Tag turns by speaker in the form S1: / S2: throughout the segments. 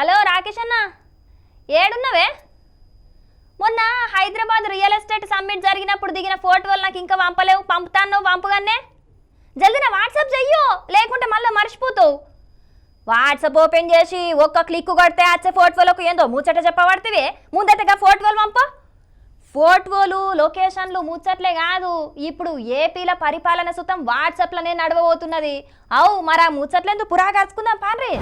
S1: Hello Rakesh అన్న. ఏడున్నవే? మొన్న Hyderabad real estate summit జరిగినప్పుడు దిగిన ఫోటోలు నాకు ఇంకా పంపలేవు. పంపుతాను పంపగానే. జల్దీ నా వాట్సాప్ చెయ్యు. లేకుంటే మళ్ళీ మర్చిపోతావు. వాట్సాప్ ఓపెన్ చేసి ఒక్క క్లిక్ కొడితే వచ్చే ఫోటోలకు ఏందో ముచ్చట చెప్పబడితే ముందటగా ఫోటోలు పంప. ఫోటోలు లొకేషన్లు ముచ్చట్లే కాదు. ఇప్పుడు ఏపీల పరిపాలన సుతం వాట్సాప్లోనే నడవబోతున్నది. అవు మరి ఆ ముచ్చట్లెందుకు పురా పాన్రీ.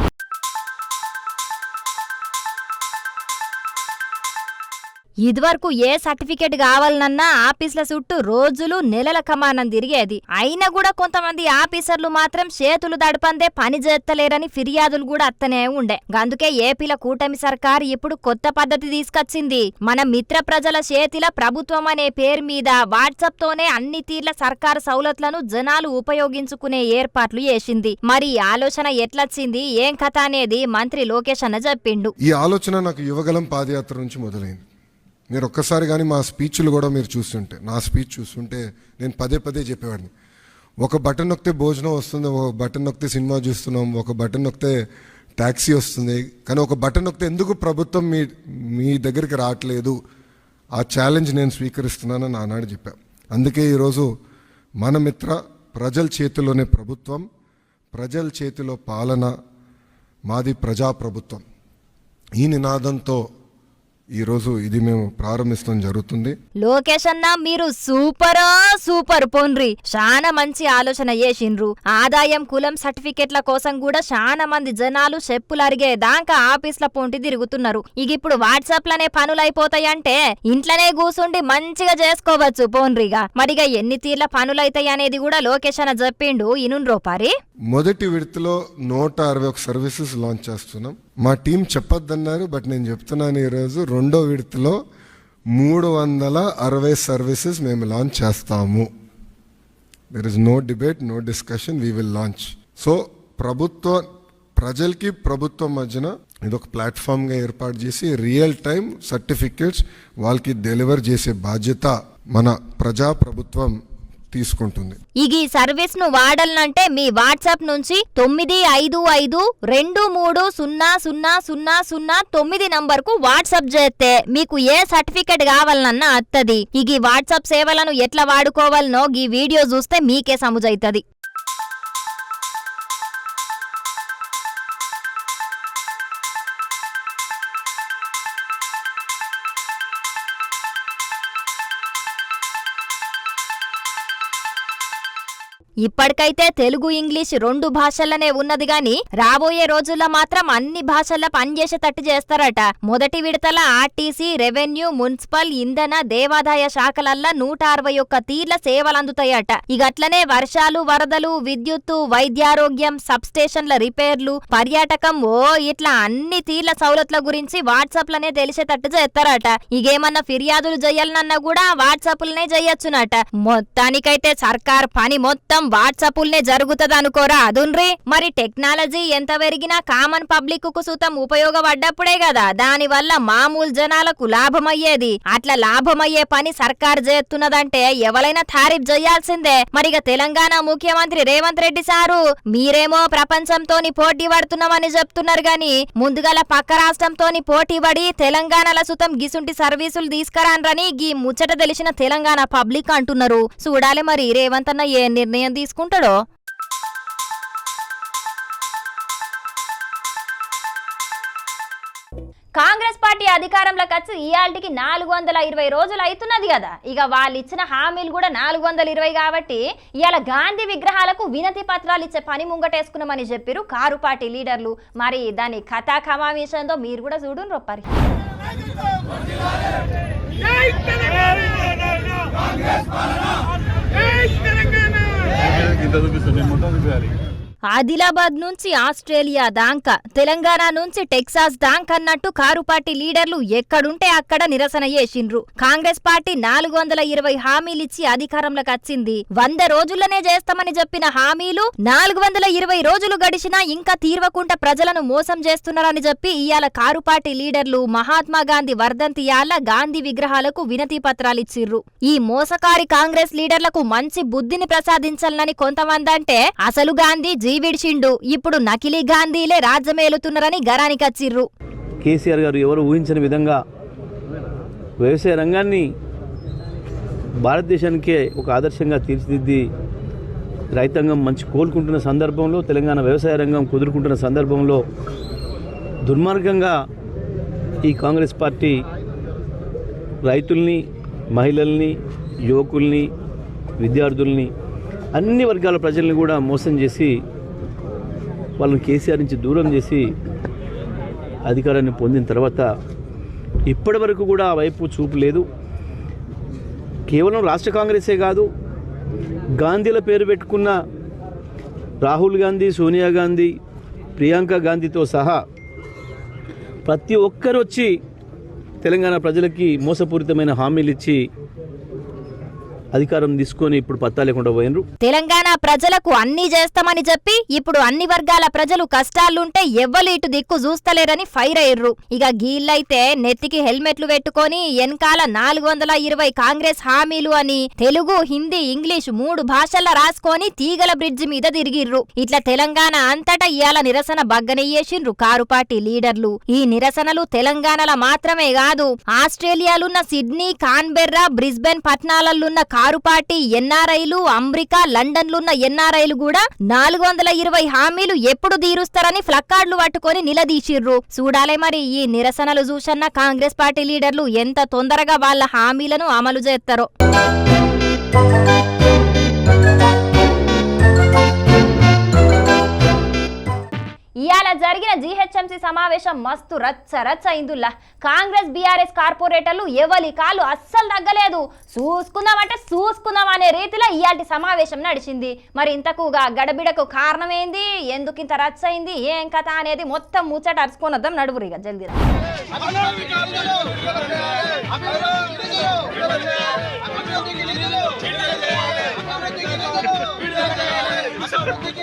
S1: ఇదివరకు ఏ సర్టిఫికేట్ కావాలనన్నా ఆఫీసుల చుట్టూ రోజులు నెలల కమానం తిరిగేది. అయినా కూడా కొంతమంది ఆఫీసర్లు మాత్రం చేతులు దడపందే పని చేస్తలేరని ఫిర్యాదులు కూడా అత్తనే ఉండే. అందుకే ఏపీల కూటమి సర్కార్ ఇప్పుడు కొత్త పద్ధతి తీసుకొచ్చింది. మన మిత్ర ప్రజల చేతిల ప్రభుత్వం అనే పేరు మీద వాట్సాప్ తోనే అన్ని తీర్ల సర్కారు సౌలతులను జనాలు ఉపయోగించుకునే ఏర్పాట్లు చేసింది. మరి ఈ ఆలోచన ఎట్లొచ్చింది? ఏం కథ అనేది మంత్రి లోకేష్ అన్న చెప్పిండు.
S2: ఈ ఆలోచన నాకు యువగలం పాదయాత్ర నుంచి మొదలైంది. మీరు ఒక్కసారి కానీ మా స్పీచ్లు కూడా మీరు చూస్తుంటే నా స్పీచ్ చూస్తుంటే నేను పదే పదే చెప్పేవాడిని. ఒక బటన్ నొక్కితే భోజనం వస్తుంది ఒక బటన్ నొక్కితే సినిమా చూస్తున్నాం ఒక బటన్ నొక్కితే ట్యాక్సీ వస్తుంది కానీ ఒక బటన్ నొక్కితే ఎందుకు ప్రభుత్వం మీ మీ దగ్గరికి రావట్లేదు? ఆ ఛాలెంజ్ నేను స్వీకరిస్తున్నానని ఆనాడు చెప్పా. అందుకే ఈరోజు మన మిత్ర ప్రజల చేతిలోనే ప్రభుత్వం ప్రజల చేతిలో పాలన మాది ప్రజాప్రభుత్వం. ఈ నినాదంతో ఈరోజు ఇది మేము ప్రారంభిస్తాం జరుగుతుంది.
S1: లోకేష్ అన్న మీరు సూపర్ సూపర్ పోన్రి. చాలా మంచి ఆలోచన చేసిండ్రు. ఆదాయం కులం సర్టిఫికెట్ల కోసం కూడా చాలా మంది జనాలు చెప్పులు అరిగే దాకా ఆఫీస్ల పొంటి తిరుగుతున్నారు. ఇక ఇప్పుడు వాట్సాప్ లనే పనులైపోతాయంటే ఇంట్లోనే కూసుండి మంచిగా చేసుకోవచ్చు పోన్రిగా. మరిగా ఎన్ని తీర్ల పనులైతాయి అనేది కూడా లోకేష్ అన్న చెప్పిండు. ఇనున్ పారి.
S2: మొదటి విడతలో నూట అరవై ఒక సర్వీసెస్ లాంచ్ చేస్తున్నాం. మా టీం చెప్పొద్దన్నారు బట్ నేను చెప్తున్నాను ఈరోజు రెండో విడతలో మూడు వందల అరవై సర్వీసెస్ మేము లాంచ్ చేస్తాము. There is no debate no discussion we will launch so ప్రభుత్వ ప్రజలకి ప్రభుత్వం మధ్యన ఇది ఒక ప్లాట్ఫామ్గా ఏర్పాటు చేసి రియల్ టైం సర్టిఫికేట్స్ వాళ్ళకి డెలివర్ చేసే బాధ్యత మన ప్రజా ప్రభుత్వం తీసుకుంటుంది.
S1: ఇక ఈ సర్వీస్ను వాడాలంటే మీ వాట్సాప్ నుంచి తొమ్మిది ఐదు ఐదు రెండు మూడు సున్నా సున్నా సున్నా సున్నా తొమ్మిది నంబర్కు వాట్సాప్ చేస్తే మీకు ఏ సర్టిఫికెట్ కావాలన్నా అత్తది. ఇక ఈ వాట్సాప్ సేవలను ఎట్లా వాడుకోవాలనో ఈ వీడియో చూస్తే మీకే సముజైతది. ఇప్పటికైతే తెలుగు ఇంగ్లీష్ రెండు భాషల్లోనే ఉన్నది గాని రాబోయే రోజుల్లో మాత్రం అన్ని భాషల్లో పనిచేసేటట్టు చేస్తారట. మొదటి విడతల ఆర్టీసీ రెవెన్యూ మున్సిపల్ ఇంధన దేవాదాయ శాఖలల్లా నూట అరవై ఒక్క తీర్ల సేవలు అందుతాయట ఇక అట్లనే వర్షాలు వరదలు విద్యుత్తు వైద్యారోగ్యం సబ్ స్టేషన్ల రిపేర్లు పర్యాటకం ఓ ఇట్లా అన్ని తీర్ల సౌలతుల గురించి వాట్సాప్ లనే తెలిసేటట్టు చేస్తారట. ఇగేమన్నా ఫిర్యాదులు చేయాలన్నా కూడా వాట్సాప్ లనే చేయొచ్చునట మొత్తానికైతే సర్కార్ పని మొత్తం వాట్సాపుల్నే జరుగుతుంది అనుకోరా అదున్రి? మరి టెక్నాలజీ ఎంత పెరిగినా కామన్ పబ్లిక్కు సుతం ఉపయోగపడ్డప్పుడే కదా దాని వల్ల మామూలు జనాలకు లాభమయ్యేది. అట్లా లాభమయ్యే పని సర్కార్ చేస్తున్నదంటే ఎవరైనా తారీఫ్ చేయాల్సిందే మరిగ తెలంగాణ ముఖ్యమంత్రి రేవంత్ రెడ్డి సారు మీరేమో ప్రపంచంతోని పోటీ పడుతున్నామని చెప్తున్నారు గాని ముందుగల పక్క రాష్ట్రంతోని పోటీ పడి తెలంగాణల సుతం గిసుంటి సర్వీసులు తీసుకురానరని గీ ముచ్చట తెలిసిన తెలంగాణ పబ్లిక్ అంటున్నారు. చూడాలి మరి రేవంత్ అన్న ఏ నిర్ణయం తీసుకుంటాడో? కాంగ్రెస్ పార్టీ అధికారంలోకి వచ్చి ఇయాల్టికి నాలుగు వందల ఇరవై రోజులు అవుతున్నది కదా. ఇక వాళ్ళు ఇచ్చిన హామీలు కూడా నాలుగు వందల ఇరవై కాబట్టి ఇవాళ గాంధీ విగ్రహాలకు వినతి పత్రాలు ఇచ్చే పని ముంగటేసుకున్నామని చెప్పారు కారు పార్టీ లీడర్లు. మరి దాని కథా కమావేశంతో మీరు కూడా చూడు రొప్పరి
S3: జై తెలంగాణ జై తెలంగాణ
S4: ఇంత చూపిస్తుంది నేను మొత్తం చూపించాలి
S1: ఆదిలాబాద్ నుంచి ఆస్ట్రేలియా దాంకా తెలంగాణ నుంచి టెక్సాస్ దాంక్ అన్నట్టు కారు పార్టీ లీడర్లు ఎక్కడుంటే అక్కడ నిరసన చేసిండ్రు. కాంగ్రెస్ పార్టీ నాలుగు వందల ఇరవై హామీలిచ్చి అధికారంలోకి వచ్చింది. వంద రోజుల్లోనే చేస్తామని చెప్పిన హామీలు నాలుగు వందల ఇరవై రోజులు గడిచినా ఇంకా తీర్వకుండా ప్రజలను మోసం చేస్తున్నారని చెప్పి ఇయాల కారు పార్టీ లీడర్లు మహాత్మా గాంధీ వర్ధంతి గాంధీ విగ్రహాలకు వినతి పత్రాలిచ్చిర్రు ఈ మోసకారి కాంగ్రెస్ లీడర్లకు మంచి బుద్ధిని ప్రసాదించాలని కొంతమంది అంటే అసలు గాంధీ జీవిడిచిండు ఇప్పుడు నకిలీ గాంధీలే రాజ్యమేలుతున్నారని గరానికచ్చిర్రు
S5: కేసీఆర్ గారు ఎవరు ఊహించని విధంగా వ్యవసాయ రంగాన్ని భారతదేశానికే ఒక ఆదర్శంగా తీర్చిదిద్ది రైతాంగం మంచి కోలుకుంటున్న సందర్భంలో తెలంగాణ వ్యవసాయ రంగం కుదురుకుంటున్న సందర్భంలో దుర్మార్గంగా ఈ కాంగ్రెస్ పార్టీ రైతుల్ని మహిళల్ని యువకుల్ని విద్యార్థుల్ని అన్ని వర్గాల ప్రజల్ని కూడా మోసం చేసి వాళ్ళని కేసీఆర్ నుంచి దూరం చేసి అధికారాన్ని పొందిన తర్వాత ఇప్పటి వరకు కూడా ఆ వైపు చూపు లేదు. కేవలం రాష్ట్ర కాంగ్రెసే కాదు గాంధీల పేరు పెట్టుకున్న రాహుల్ గాంధీ సోనియా గాంధీ ప్రియాంక గాంధీతో సహా ప్రతి ఒక్కరు వచ్చి తెలంగాణ ప్రజలకి మోసపూరితమైన హామీలు ఇచ్చి అధికారం తీసుకొని ఇప్పుడు పత్తా లేకుండా పోయినరు.
S1: తెలంగాణ ప్రజలకు అన్ని చేస్తామని చెప్పి ఇప్పుడు అన్ని వర్గాల ప్రజలు కష్టాలుంటే ఎవ్వరు ఇటు దిక్కు చూస్తలేరని ఫైర్ అయ్యర్రు. ఇక గీళ్ళైతే నెత్తికి హెల్మెట్లు పెట్టుకొని వెనకాల నాలుగు వందల ఇరవై కాంగ్రెస్ హామీలు అని తెలుగు హిందీ ఇంగ్లీష్ మూడు భాషల్లో రాసుకొని తీగల బ్రిడ్జి మీద తిరిగిర్రు. ఇట్లా తెలంగాణ అంతటా ఇయాల నిరసన బగ్గనెయ్యేసిండ్రు కారుపాటి లీడర్లు. ఈ నిరసనలు తెలంగాణలో మాత్రమే కాదు ఆస్ట్రేలియాలున్న సిడ్నీ కాన్బెర్రా బ్రిస్బెన్ పట్టణాలలోన్న కారుపాటి పార్టీ ఎన్ఆర్ఐలు అమెరికా లండన్లున్న ఎన్ఆర్ఐలు కూడా నాలుగు వందల ఇరవై హామీలు ఎప్పుడు తీరుస్తారని ఫ్లక్కార్డులు పట్టుకొని నిలదీసిర్రు. చూడాలే మరి ఈ నిరసనలు చూసన్న కాంగ్రెస్ పార్టీ లీడర్లు ఎంత తొందరగా వాళ్ళ హామీలను అమలు చేస్తారో. ఇవాళ జరిగిన జీహెచ్ఎంసీ సమావేశం మస్తు రచ్చ రచ్చ అయిందిలా కాంగ్రెస్ బీఆర్ఎస్ కార్పొరేటర్లు ఎవలి కాలు అస్సలు తగ్గలేదు. చూసుకుందామంటే చూసుకుందాం అనే రీతిలో ఇయాల్టి సమావేశం నడిచింది. మరి ఇంతకుగా గడబిడకు కారణం ఏంది ఎందుకు ఇంత రచ్చ అయింది? ఏం కథ అనేది మొత్తం ముచ్చట అరుచుకొని వద్దాం నడువురిగా జల్దీరా అభివృద్ధికి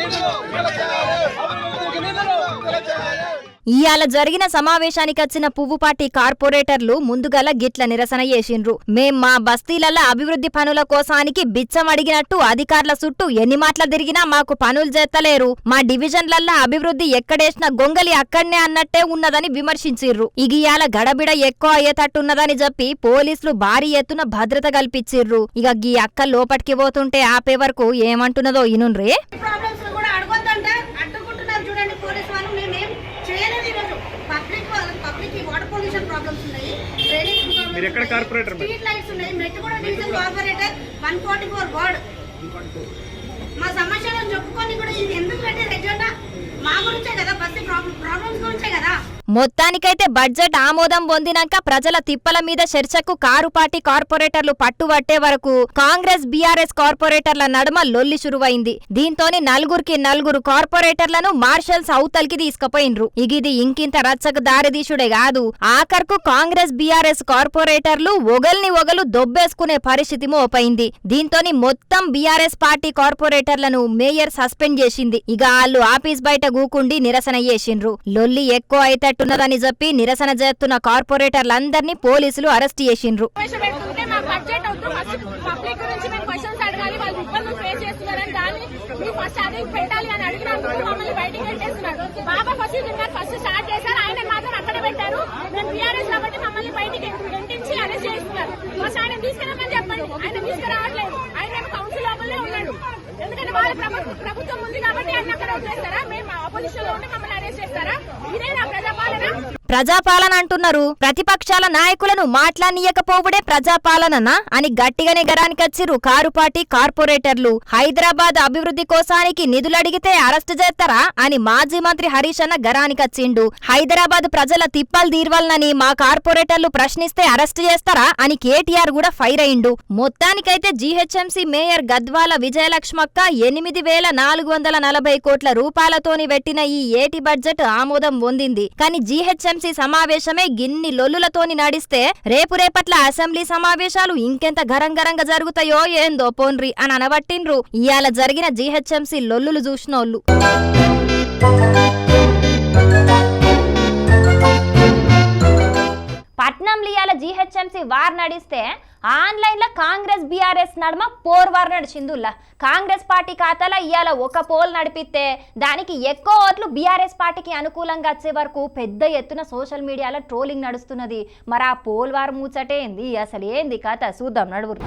S1: నిధులు ఇయాల జరిగిన సమావేశానికి వచ్చిన పువ్వుపాటి కార్పొరేటర్లు ముందుగల గిట్ల నిరసన చేసిండ్రు. మేం మా బస్తీలలో అభివృద్ధి పనుల కోసానికి బిచ్చం అడిగినట్టు అధికారుల చుట్టూ ఎన్ని మాటలు తిరిగినా మాకు పనులు చేస్తలేరు మా డివిజన్లల్ల అభివృద్ధి ఎక్కడేసిన గొంగలి అక్కడనే అన్నట్టే ఉన్నదని విమర్శించిర్రు. ఇగియాల గడబిడ ఎక్కువ అయ్యేటట్టున్నదని చెప్పి పోలీసులు భారీ ఎత్తున భద్రత కల్పించిర్రు ఇక గీ అక్క లోపటికి పోతుంటే ఆపే వరకు ఏమంటున్నదో ఇనున్రే
S6: ప్రాబ్లమ్స్ కూడా అడగొద్దంటే అడ్డుకుంటున్నారు చూడండి పోలీస్ వాళ్ళు మేమేం చేయలేదు ఈరోజు public public water pollution problems ఉన్నాయి డ్రైనేజ్
S3: మీరు ఎక్కడ కార్పొరేటర్
S6: స్ట్రీట్ లైట్స్ ఉన్నాయి. Mettuguda division corporator. One forty four ward మా సమస్యలను చెప్పుకొని కూడా ఇది ఎందుకు పెట్టారు ఎజెండా మా గురించే కదా బస్సు ప్రాబ్లమ్స్ గురించే కదా?
S1: మొత్తానికైతే బడ్జెట్ ఆమోదం పొందినాక ప్రజల తిప్పల మీద చర్చకు కారు పార్టీ కార్పొరేటర్లు పట్టుబట్టే వరకు కాంగ్రెస్ బీఆర్ఎస్ కార్పొరేటర్ల నడుమ లొల్లి శురువైంది. దీంతోని నలుగురికి నలుగురు కార్పొరేటర్లను మార్షల్స్ అవతలికి తీసుకుపోయినరు ఇగిది ఇంకింత రచ్చకు దారిదీసుడే కాదు. ఆఖర్కు కాంగ్రెస్ బీఆర్ఎస్ కార్పొరేటర్లు ఒగల్ని ఒగలు దొబ్బేసుకునే పరిస్థితి మోపైంది. దీంతోని మొత్తం బీఆర్ఎస్ పార్టీ కార్పొరేటర్లను మేయర్ సస్పెండ్ చేసింది. ఇక వాళ్ళు ఆఫీస్ బయట గూకుండి నిరసన చేసిండ్రు. లొల్లి ఎక్కువ అయితే అయితట్టున్నదని చెప్పి నిరసన చేస్తున్న కార్పొరేటర్లందరినీ పోలీసులు అరెస్ట్ చేసిండ్రు.
S7: పబ్లిక్ మేము క్వశ్చన్స్ అడగాలి వాళ్ళు ఇబ్బందులు ఫేస్ చేస్తున్నారని దాన్ని మీరు ఫస్ట్ అది పెట్టాలి అని అడిగినందుకు మమ్మల్ని బయటికి పెట్టేస్తున్నారు. బాబా ఫస్ట్ తిన్నారు ఫస్ట్ స్టార్ట్ చేశారు. ఆయన మాత్రం అక్కడ పెట్టారు. మేము బీఆర్ఎస్ కాబట్టి మమ్మల్ని బయటికి గెంటించి అరెస్ట్ చేస్తున్నారు. ఫస్ట్ ఆయన తీసుకురామని చెప్పండి. ఆయన తీసుకురావట్లేదు. ఆయన కౌన్సిల్ లోపలనే ఉన్నాడు. ఎందుకంటే వాళ్ళ ప్రభుత్వం ఉంది కాబట్టి ఆయన అక్కడ వదిలేస్తారా? మేము ఆపోజిషన్లో ఉంటే మమ్మల్ని అరెస్ట్ చేస్తారా? ఇదే నా ప్రజాపాలన.
S1: ప్రజాపాలన అంటున్నారు. ప్రతిపక్షాల నాయకులను మాట్లాడనీయకపోవుడే ప్రజాపాలననా అని గట్టిగానే గరానికొచ్చిర్రు కారుపాటి కార్పొరేటర్లు. హైదరాబాద్ అభివృద్ధి కోసానికి నిధులడిగితే అరెస్టు చేస్తారా అని మాజీ మంత్రి హరీష్ అన్న గరానికొచ్చిండు హైదరాబాద్ ప్రజల తిప్పలు తీర్వాలనని మా కార్పొరేటర్లు ప్రశ్నిస్తే అరెస్టు చేస్తారా అని కేటీఆర్ కూడా ఫైర్ అయిండు. మొత్తానికైతే జీహెచ్ఎంసీ మేయర్ గద్వాల విజయలక్ష్మక్క ఎనిమిది వేల నాలుగు వందల నలభై కోట్ల రూపాయలతోని పెట్టిన ఈ ఏటి బడ్జెట్ ఆమోదం పొందింది. కానీ జీహెచ్ఎంసీ సమావేశమే గిన్ని లొల్లులతోని నడిస్తే రేపు రేపట్ల అసెంబ్లీ సమావేశాలు ఇంకెంత గరంగరంగా జరుగుతాయో ఏందో పోన్రి అని అనబట్టిండ్రు. ఇవాళ జరిగిన జీహెచ్ఎంసీ లొల్లులు చూసినోళ్ళు. పట్నం లియాల జీహెచ్ఎంసీ వార్ నడిస్తే ఆన్లైన్లో కాంగ్రెస్ బీఆర్ఎస్ నడుమ పోర్ వార్ నడిచిందుల్లా. కాంగ్రెస్ పార్టీ ఖాతాలో ఇవాళ ఒక పోల్ నడిపితే దానికి ఎక్కువ ఓట్లు బీఆర్ఎస్ పార్టీకి అనుకూలంగా వచ్చే వరకు పెద్ద ఎత్తున సోషల్ మీడియాలో ట్రోలింగ్ నడుస్తున్నది. మరి ఆ పోల్ వార్ ముచ్చటేంది? అసలు ఏంది కథ? చూద్దాం నడువురు.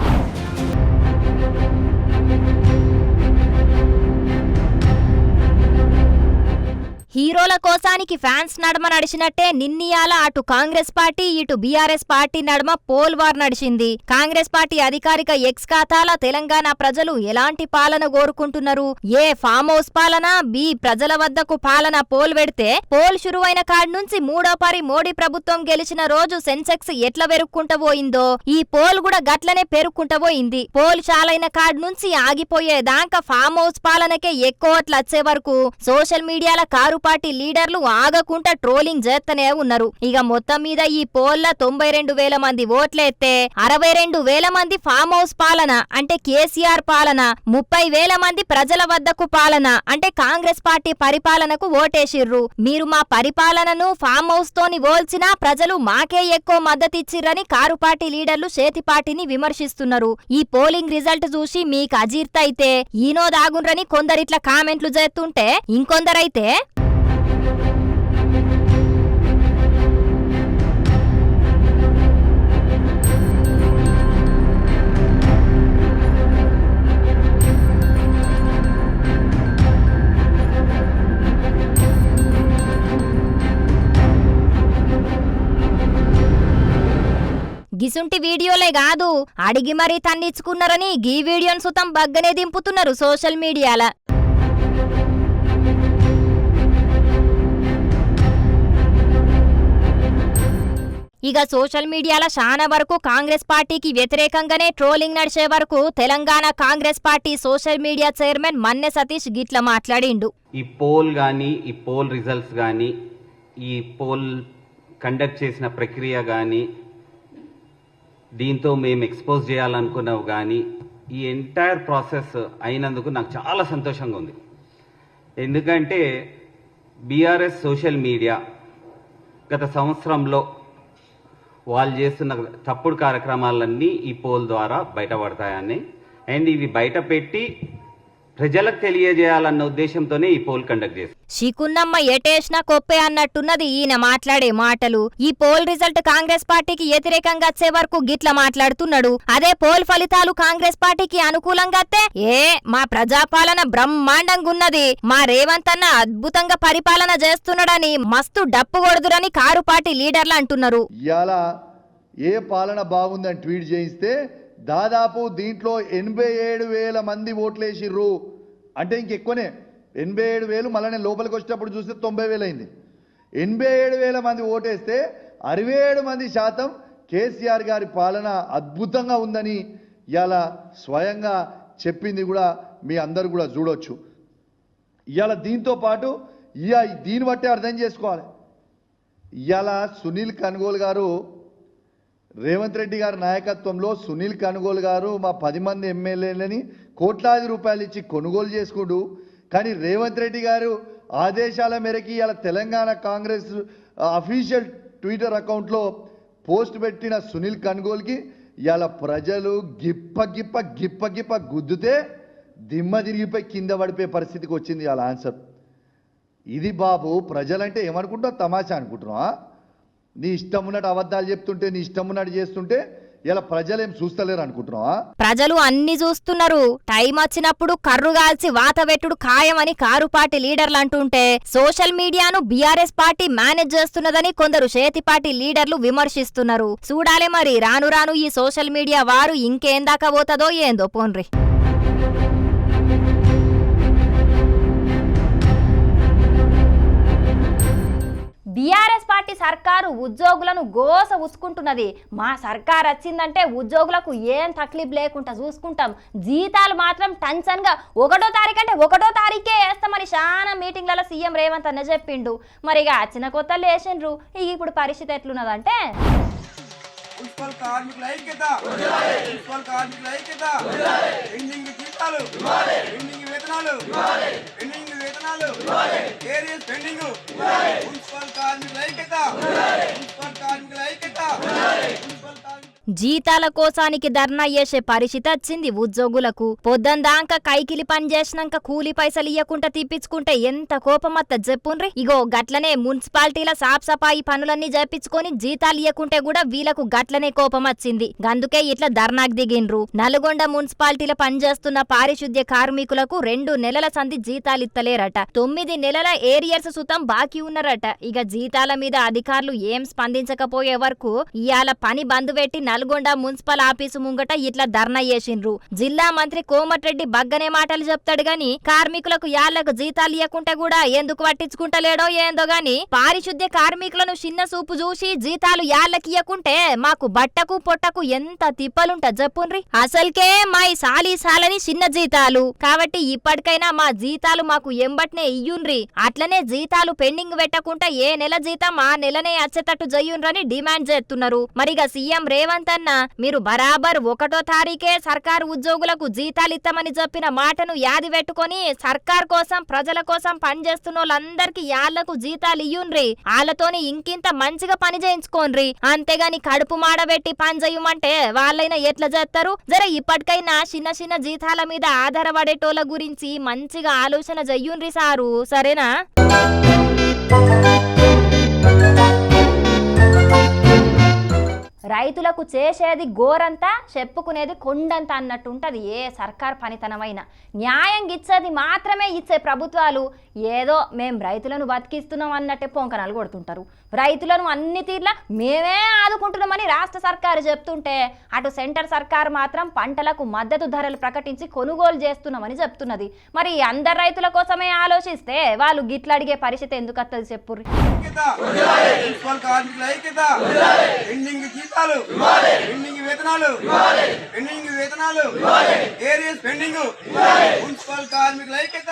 S1: హీరోల కోసానికి ఫ్యాన్స్ నడమ నడిచినట్టే నిన్నియాల అటు కాంగ్రెస్ పార్టీ ఇటు బీఆర్ఎస్ పార్టీ నడమ పోల్ వార్ నడిచింది. కాంగ్రెస్ పార్టీ అధికారిక ఎక్స్ ఖాతాల తెలంగాణ ప్రజలు ఎలాంటి పాలన కోరుకుంటున్నారు? ఏ ఫామ్ హౌస్ పాలన బి ప్రజల వద్దకు పాలన పోల్ పెడితే పోల్ షురువైన కాడి నుంచి మూడో పారి మోడీ ప్రభుత్వం గెలిచిన రోజు సెన్సెక్స్ ఎట్లా పెరుక్కుంటూ పోయిందో ఈ పోల్ కూడా గట్లనే పెరుక్కుంటబోయింది. పోల్ చాలైన కాడి నుంచి ఆగిపోయేదాకా ఫామ్ హౌస్ పాలనకే ఎక్కువ వచ్చే వరకు సోషల్ మీడియాల కారు పార్టీ లీడర్లు ఆగకుండా ట్రోలింగ్ చేస్తూనే ఉన్నారు. ఇక మొత్తం మీద ఈ పోల్ల తొంభై రెండు వేల మంది ఓట్లేస్తే అరవై రెండు వేల మంది ఫామ్ హౌస్ పాలన అంటే కేసీఆర్ పాలన ముప్పై వేల మంది ప్రజల వద్దకు పాలన అంటే కాంగ్రెస్ పార్టీ పరిపాలనకు ఓటేసిర్రు. మీరు మా పరిపాలనను ఫామ్ హౌస్ తోని పోల్చినా ప్రజలు మాకే ఎక్కువ మద్దతిచ్చిర్రని కారు పార్టీ లీడర్లు చేతిపాటిని విమర్శిస్తున్నారు. ఈ పోలింగ్ రిజల్ట్ చూసి మీకు అజీర్త అయితే ఈనో దాగుండ్రని కొందరిట్లా కామెంట్లు చేస్తుంటే ఇంకొందరైతే గిసుంటి వీడియోలే కాదు అడిగి మరీ తన్నిచ్చుకున్నారని గీ వీడియోను సుతం బగ్గనే దింపుతున్నారు సోషల్ మీడియాల. ఇక సోషల్ మీడియాలో చాలా వరకు కాంగ్రెస్ పార్టీకి వ్యతిరేకంగానే ట్రోలింగ్ నడిచే వరకు Telangana Congress party social media chairman Manne Satish గిట్ల మాట్లాడిండు.
S8: ఈ పోల్ కానీ ఈ పోల్ రిజల్ట్స్ కానీ ఈ పోల్ కండక్ట్ చేసిన ప్రక్రియ కానీ దీంతో మేము ఎక్స్పోజ్ చేయాలనుకున్నావు కానీ ఈ ఎంటైర్ ప్రాసెస్ అయినందుకు నాకు చాలా సంతోషంగా ఉంది. ఎందుకంటే బీఆర్ఎస్ సోషల్ మీడియా గత సంవత్సరంలో వాళ్ళు చేస్తున్న తప్పుడు కార్యక్రమాలన్నీ ఈ పోల్ ద్వారా బయటపడతాయని. అండ్ ఇవి బయట పెట్టి ప్రజలకు తెలియజేయాలన్న ఉద్దేశంతోనే ఈ పోల్ కండక్ట్ చేస్తారు
S1: షికున్నమ్మ ఎటేసినా కొప్పే అన్నట్టున్నది ఈయన మాట్లాడే మాటలు. ఈ పోల్ రిజల్ట్ కాంగ్రెస్ పార్టీకి వ్యతిరేకంగా వచ్చే వరకు గిట్ల మాట్లాడుతున్నాడు. అదే పోల్ ఫలితాలు కాంగ్రెస్ పార్టీకి అనుకూలంగా వస్తే ఏ మా ప్రజాపాలన బ్రహ్మాండంగా ఉన్నది మా రేవంత్ అన్న అద్భుతంగా పరిపాలన చేస్తున్నాడని మస్తు డప్పు కొడుదురని కారు పార్టీ లీడర్లు అంటున్నారు.
S9: ఇవాళ ఏ పాలన బాగుందని ట్వీట్ చేయిస్తే దాదాపు దీంట్లో ఎనభై ఏడు వేల మంది ఓట్లేసిర్రు. అంటే ఇంకెక్కువనే. ఎనభై ఏడు వేలు మళ్ళీ నేను లోపలికి వచ్చేటప్పుడు చూస్తే తొంభై వేలు అయింది. ఎనభై ఏడు వేల మంది ఓటేస్తే అరవై ఏడు మంది శాతం కేసీఆర్ గారి పాలన అద్భుతంగా ఉందని ఇవాళ స్వయంగా చెప్పింది కూడా మీ అందరు కూడా చూడొచ్చు. ఇవాళ దీంతో పాటు ఇక దీన్ని బట్టి అర్థం చేసుకోవాలి. ఇవాళ సునీల్ కనుగోలు గారు రేవంత్ రెడ్డి గారి నాయకత్వంలో సునీల్ కనుగోలు గారు మా పది మంది ఎమ్మెల్యేలని కోట్లాది రూపాయలు ఇచ్చి కొనుగోలు చేసుకుంటూ కానీ రేవంత్ రెడ్డి గారు ఆదేశాల మేరకు ఇవాళ తెలంగాణ కాంగ్రెస్ అఫీషియల్ ట్విట్టర్ అకౌంట్లో పోస్ట్ పెట్టిన సునీల్ కనుగోలుకి ఇవాళ ప్రజలు గిప్ప గిప్ప గిప్ప గిప్ప గుద్దుతే దిమ్మ తిరిగిపోయి కింద పడిపోయే పరిస్థితికి వచ్చింది ఇవాళ ఆన్సర్. ఇది బాబు ప్రజలంటే ఏమనుకుంటున్నావు? తమాషా అనుకుంటున్నావా? నీ ఇష్టం ఉన్నట్టు అబద్ధాలు చెప్తుంటే నీ ఇష్టం ఉన్నట్టు చేస్తుంటే ఇలా ప్రజలేం చూస్తలేరు అనుకుంటున్నావా?
S1: ప్రజలు అన్ని చూస్తున్నారు. టైం వచ్చినప్పుడు కర్రు కాల్చి వాత పెట్టుడు ఖాయమని కారు పార్టీ లీడర్లు అంటుంటే సోషల్ మీడియాను బీఆర్ఎస్ పార్టీ మేనేజ్ చేస్తున్నదని కొందరు చేతి పార్టీ లీడర్లు విమర్శిస్తున్నారు. చూడాలి మరి రాను రాను ఈ సోషల్ మీడియా వారు ఇంకేం దాకా పోతుందో ఏందో పోన్రి. బీఆర్ఎస్ పార్టీ సర్కారు ఉద్యోగులను గోస ఉసుకుంటున్నది. మా సర్కార్ వచ్చిందంటే ఉద్యోగులకు ఏం తక్లీఫ్ లేకుండా చూసుకుంటాం. జీతాలు మాత్రం టెన్షన్గా ఒకటో తారీఖు అంటే ఒకటో తారీఖే వేస్తామని చాలా మీటింగ్లలో సీఎం రేవంత్ అన్న చెప్పిండు. మరి ఇక వచ్చిన కొత్త లేచిండ్రు. ఇక ఇప్పుడు పరిస్థితి ఎట్లున్నదంటే?
S3: మున్సిపల్ కార్మికుల ఐక్యత. మున్సిపల్ కార్మికుల ఐక్యత. పెండింగ్ జీతాలు. పెండింగ్ వేతనాలు. పెండింగ్ వేతనాలు ఏరియస్ పెండింగ్? మున్సిపల్ కార్మికుల ఐక్యత. మున్సిపల్ కార్మికుల ఐక్యత. మున్సిపల్ కార్మికుల
S1: జీతాల కోసానికి ధర్నా చేసే పరిస్థితి వచ్చింది ఉద్యోగులకు. పొద్దందాక కైకిలి పనిచేసినాక కూలి పైసలు ఇయ్యకుండా తీపించుకుంటే ఎంత కోపమత్త చెప్పుండ్రి? ఇగో గట్లనే మున్సిపాలిటీల సాఫ్ సఫాయి పనులన్నీ చేపించుకొని జీతాలు ఇయ్యకుంటే కూడా వీళ్ళకు గట్లనే కోపం వచ్చింది గందుకే ఇట్లా ధర్నాకు దిగిండ్రు. నల్గొండ మున్సిపాలిటీల పనిచేస్తున్న పారిశుద్ధ్య కార్మికులకు రెండు నెలల సంధి జీతాలు ఇత్తలేరట. తొమ్మిది నెలల ఏరియర్స్ సుతం బాకీ ఉన్నారట. ఇక జీతాల మీద అధికారులు ఏం స్పందించకపోయే వరకు ఇవాళ పని బంద్ పెట్టి నల్గొండ మున్సిపల్ ఆఫీసు ముంగట ఇట్లా ధర్నా చేసిండ్రు. జిల్లా మంత్రి కోమటిరెడ్డి బగ్గనే మాటలు చెప్తాడు గాని కార్మికులకు యాళ్ళకు జీతాలు ఇవ్వకుంటే కూడా ఎందుకు పట్టించుకుంటలేడో ఏందో గాని పారిశుద్ధ్య కార్మికులను చిన్న సూపు చూసి జీతాలు యాళ్ళకి ఇవ్వకుంటే మాకు బట్టకు పొట్టకు ఎంత తిప్పలుంట చెప్పుండ్రి అసలుకే మా ఈ సాలి సాలని చిన్న జీతాలు. కాబట్టి ఇప్పటికైనా మా జీతాలు మాకు ఎంబట్నే ఇయ్యుండ్రి అట్లనే జీతాలు పెండింగ్ పెట్టకుండా ఏ నెల జీతం ఆ నెలనే వచ్చేటట్టు జయ్యుండ్రని డిమాండ్ చేస్తున్నారు. మరిగా సీఎం రేవంత్ అన్న మీరు బరాబర్ ఒకటో తారీఖే సర్కారు ఉద్యోగులకు జీతాలు ఇస్తామని చెప్పిన మాటను యాది పెట్టుకొని సర్కార్ కోసం ప్రజల కోసం పనిచేస్తున్న వాళ్ళందరికీ యాళ్ళకు జీతాలు ఇయ్యుండ్రి. వాళ్ళతోని ఇంకింత మంచిగా పని చేయించుకోండ్రి. అంతేగాని కడుపు మాడబెట్టి పని చేయమంటే వాళ్ళైనా ఎట్లా చేస్తారు జర ఇప్పటికైనా చిన్న చిన్న జీతాల మీద ఆధారపడేటోళ్ళ గురించి మంచిగా ఆలోచన చెయ్యుండ్రి సారు. సరేనా? రైతులకు చేసేది గోరంతా చెప్పుకునేది కొండంత అన్నట్టు ఉంటుంది. ఏ సర్కార్ పనితనమైన. న్యాయం ఇచ్చేది మాత్రమే ఇచ్చే ప్రభుత్వాలు ఏదో మేం రైతులను బతికిస్తున్నాం అన్నట్టే పొంకనాలు కొడుతుంటారు. రైతులను అన్ని తీర్లా మేమే ఆదుకుంటున్నామని రాష్ట్ర సర్కారు చెప్తుంటే అటు సెంటర్ సర్కార్ మాత్రం పంటలకు మద్దతు ధరలు ప్రకటించి కొనుగోలు చేస్తున్నామని చెప్తున్నది. మరి అందరు రైతుల కోసమే ఆలోచిస్తే వాళ్ళు గిట్ల అడిగే పరిస్థితి ఎందుకు వస్తుంది చెప్పుర్రి?
S3: ఐక్యత! మున్సిపల్ కార్మికుల ఐక్యత! పెండింగ్ జీతాలు! పెండింగ్ వేతనాలు! పెండింగ్ వేతనాలు! Areas pending! మున్సిపల్ కార్మికుల ఐక్యత!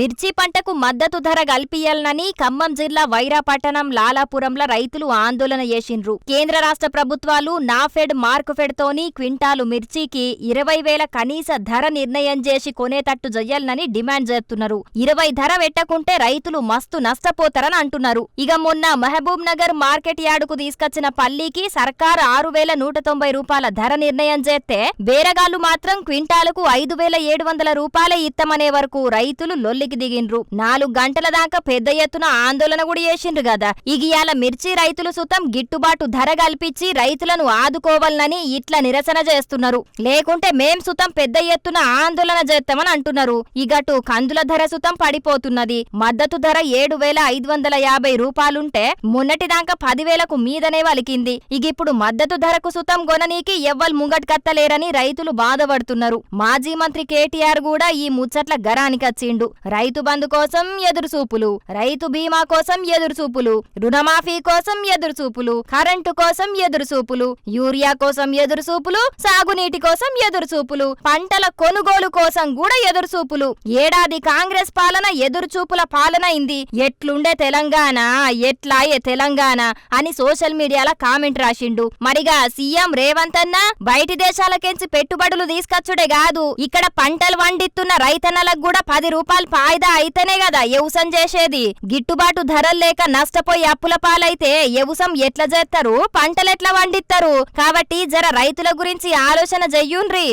S1: మిర్చి పంటకు మద్దతు ధర కల్పియాలనని ఖమ్మం జిల్లా వైరాపట్టణం లాలాపురంలో రైతులు ఆందోళన చేసిండ్రు. కేంద్ర రాష్ట్ర ప్రభుత్వాలు నాఫెడ్ మార్క్ఫెడ్ తోని క్వింటాలు మిర్చికి ఇరవై వేల కనీస ధర నిర్ణయం చేసి కొనేటట్టు చెయ్యాలనని డిమాండ్ చేస్తున్నారు. ఇరవై ధర పెట్టకుంటే రైతులు మస్తు నష్టపోతారని అంటున్నారు. ఇక మొన్న మహబూబ్ నగర్ మార్కెట్ యార్డుకు తీసుకొచ్చిన పల్లీకి సర్కారు ఆరు వేల నూట తొంభై రూపాయల ధర నిర్ణయం చేస్తే బేరగాళ్ళు మాత్రం క్వింటాలకు ఐదు వేల ఏడు వందల రూపాయలే ఇత్తమనే వరకు రైతులు లొల్లికి దిగిండ్రు. నా నాలుగు గంటల దాకా పెద్ద ఎత్తున ఆందోళన కూడా చేసిండ్రు కదా. ఇగియాల మిర్చి రైతులు సుతం గిట్టుబాటు ధర కల్పించి రైతులను ఆదుకోవాలని ఇట్లా నిరసన చేస్తున్నారు. లేకుంటే మేం సుతం పెద్ద ఎత్తున ఆందోళన చేస్తామని అంటున్నారు. ఇగటు కందుల ధర సుతం పడిపోతున్నది. మద్దతు ధర ఏడు వేల ఐదు వందల యాభై రూపాయలుంటే మొన్నటిదాకా పదివేలకు మీదనే వలికింది. ఇగిప్పుడు మద్దతు ధరకు సుతం గొననీకి ఎవ్వరు ముంగట్కత్తలేరని రైతులు బాధపడుతున్నారు. మాజీ మంత్రి కేటీఆర్ కూడా ఈ ముచ్చట్ల గరానికచ్చిండు రైతు బంధు కోసం ఎదురుచూపులు. రైతు బీమా కోసం ఎదురుచూపులు. రుణమాఫీ కోసం ఎదురుచూపులు. కరెంటు కోసం ఎదురుచూపులు. యూరియా కోసం ఎదురుచూపులు. సాగునీటి కోసం ఎదురుచూపులు. పంటల కొనుగోలు కోసం కూడా ఎదురుచూపులు. ఏడాది కాంగ్రెస్ పాలన ఎదురుచూపుల పాలన అయింది. ఎట్లుండే తెలంగాణ? ఎట్లాయే తెలంగాణ? అని సోషల్ మీడియాలో కామెంట్ రాసిండు. మరిగా సీఎం రేవంత్ అన్న బయటి దేశాలకెంచి పెట్టుబడులు తీసుకొచ్చుడే కాదు. ఇక్కడ పంటలు వండిస్తున్న రైతన్నలకు కూడా పది రూపాయలు ఫాయిదా అయితేనే కదా వ్యవసం చేసేది? గిట్టుబాటు ధరలు లేక నష్టపోయి అప్పుల పాలైతే వ్యవసం ఎట్లా చేస్తారు పంటలెట్ల ఎట్లా వండిస్తారు కాబట్టి జర రైతుల గురించి ఆలోచన చెయ్యుండ్రి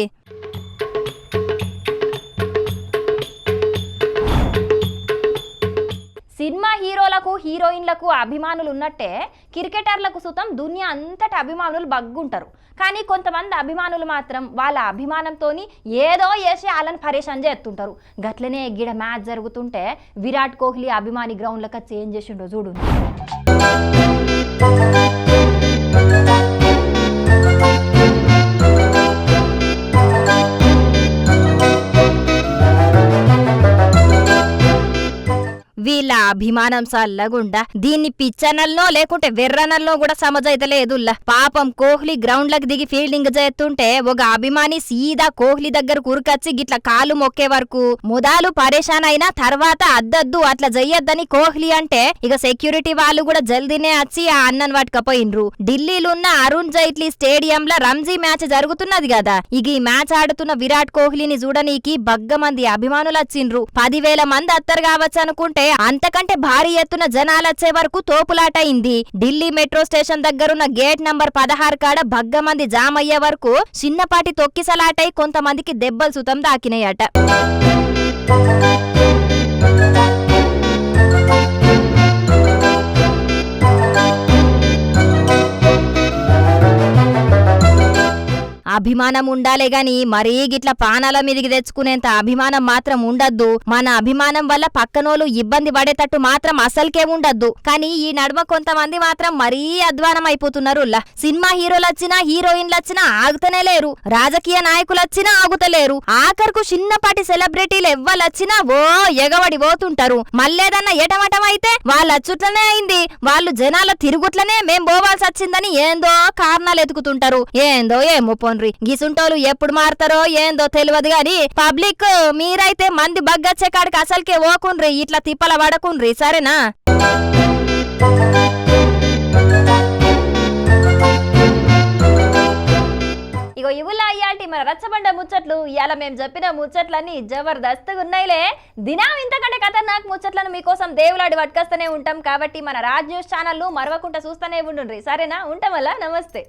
S1: సినిమా హీరోలకు హీరోయిన్లకు అభిమానులు ఉన్నట్టే క్రికెటర్లకు సుతం దునియా అంతటి అభిమానులు బగ్గుంటారు. కానీ కొంతమంది అభిమానులు మాత్రం వాళ్ళ అభిమానంతో ఏదో చేసి వాళ్ళని పరేషాన్ చేస్తుంటారు. గట్లనే గిడ మ్యాచ్ జరుగుతుంటే విరాట్ కోహ్లీ అభిమాని గ్రౌండ్లకు చేంజ్ చేసిండో చూడు. అభిమానం సల్లగుండా దీన్ని పిచ్చనల్లో లేకుంటే వెర్రనల్లో కూడా సమజైతలేదుల్లా. పాపం కోహ్లీ గ్రౌండ్లకు దిగి ఫీల్డింగ్ చేస్తుంటే ఒక అభిమాని సీదా కోహ్లీ దగ్గర కురుకొచ్చి గిట్ల కాలు మొక్కే వరకు ముదాలు పరేషాన్ అయినా తర్వాత అద్దద్దు అట్లా చెయ్యొద్దని కోహ్లీ అంటే ఇక సెక్యూరిటీ వాళ్ళు కూడా జల్దీనే వచ్చి ఆ అన్నను పట్టుకపోయినరు ఢిల్లీలున్న అరుణ్ జైట్లీ స్టేడియంలో రంజీ మ్యాచ్ జరుగుతున్నది కదా ఇక ఈ మ్యాచ్ ఆడుతున్న విరాట్ కోహ్లీని చూడనీకి బగ్గ మంది అభిమానులు వచ్చిండ్రు పదివేల మంది అత్తరు కావచ్చు అనుకుంటే అంతక ఎందుకంటే భారీ ఎత్తున జనాలొచ్చే వరకు తోపులాట అయింది ఢిల్లీ మెట్రో స్టేషన్ దగ్గరున్న గేట్ నంబర్ పదహారు కాడ భగ్గ మంది జామ్ అయ్యే వరకు చిన్నపాటి తొక్కిసలాటై కొంతమందికి దెబ్బలు సుతం దాకినాయట. అభిమానం ఉండాలే గాని మరీ గిట్ల ప్రాణాల మీదికి తెచ్చుకునేంత అభిమానం మాత్రం ఉండద్దు. మన అభిమానం వల్ల పక్కనోళ్ళు ఇబ్బంది పడేటట్టు మాత్రం అసలుకే ఉండద్దు. కానీ ఈ నడుమ కొంతమంది మాత్రం మరీ అధ్వానం అయిపోతున్నారు సినిమా హీరోలు వచ్చినా హీరోయిన్లు వచ్చినా ఆగుతనే లేరు. రాజకీయ నాయకులు వచ్చినా ఆగుతలేరు. ఆఖరుకు చిన్నపాటి సెలబ్రిటీలు ఎవ్వలొచ్చినా ఓ ఎగబడి పోతుంటారు. మళ్ళేదన్నా ఎటమటం అయితే వాళ్ళు అచ్చుట్లనే అయింది. వాళ్ళు జనాల తిరుగుట్లనే మేం పోవాల్సి వచ్చిందని ఏందో కారణాలు ఎతుకుతుంటారు ఏందో ఏమో పోన్రి. గిసుంటోలు ఎప్పుడు మారతారో ఏందో తెలియదు గాని పబ్లిక్ మీరైతే మంది బగ్గచ్చే కాడికి అసలుకే ఓకుండ్రి ఇట్లా తిప్పల పడకుండ్రి సరేనా? ఇగో ఇవులా అయ్యాటి మన రచ్చబండ ముచ్చట్లు ఇవాళ మేము చెప్పిన ముచ్చట్లన్నీ జబర్దస్త్గా ఉన్నాయిలే. దినం ఇంతకంటే ఖతర్నాక్ ముచ్చట్లను మీకోసం దేవులాడి పట్టుకొస్తూనే ఉంటాం కాబట్టి మన రాజ్ న్యూస్ ఛానల్ మరవకుండా చూస్తూనే ఉండుండ్రి. సరేనా? ఉంటాం వల్ల నమస్తే.